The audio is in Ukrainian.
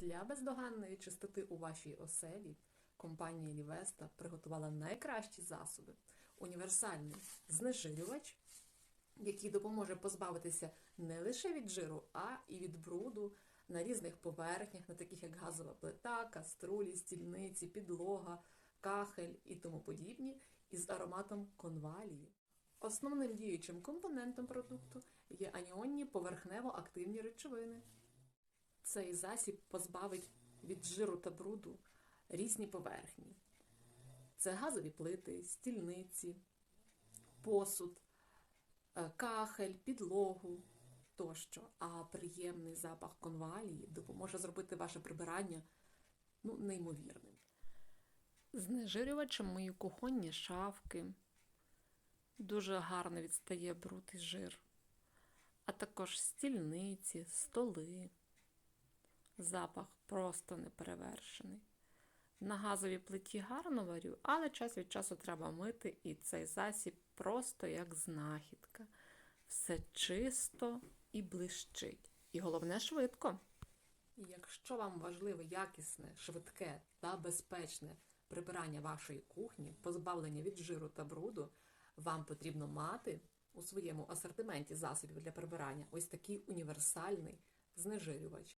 Для бездоганної чистоти у вашій оселі компанія Лівеста приготувала найкращі засоби. Універсальний знежирювач, який допоможе позбавитися не лише від жиру, а і від бруду на різних поверхнях, на таких як газова плита, каструлі, стільниці, підлога, кахель і тому подібні, із ароматом конвалії. Основним діючим компонентом продукту є аніонні поверхнево-активні речовини. Цей засіб позбавить від жиру та бруду різні поверхні. Це газові плити, стільниці, посуд, е, кахель, підлогу тощо. А приємний запах конвалії допоможе зробити ваше прибирання ну, неймовірним. Знежирювачем мої кухонні шафки. Дуже гарно відстає бруд і жир, а також стільниці, столи. Запах просто неперевершений. На газовій плиті гарно варю, але час від часу треба мити, і цей засіб просто як знахідка. Все чисто і блищить. І головне швидко. Якщо вам важливе якісне, швидке та безпечне прибирання вашої кухні, позбавлення від жиру та бруду, вам потрібно мати у своєму асортименті засобів для прибирання ось такий універсальний знежирювач.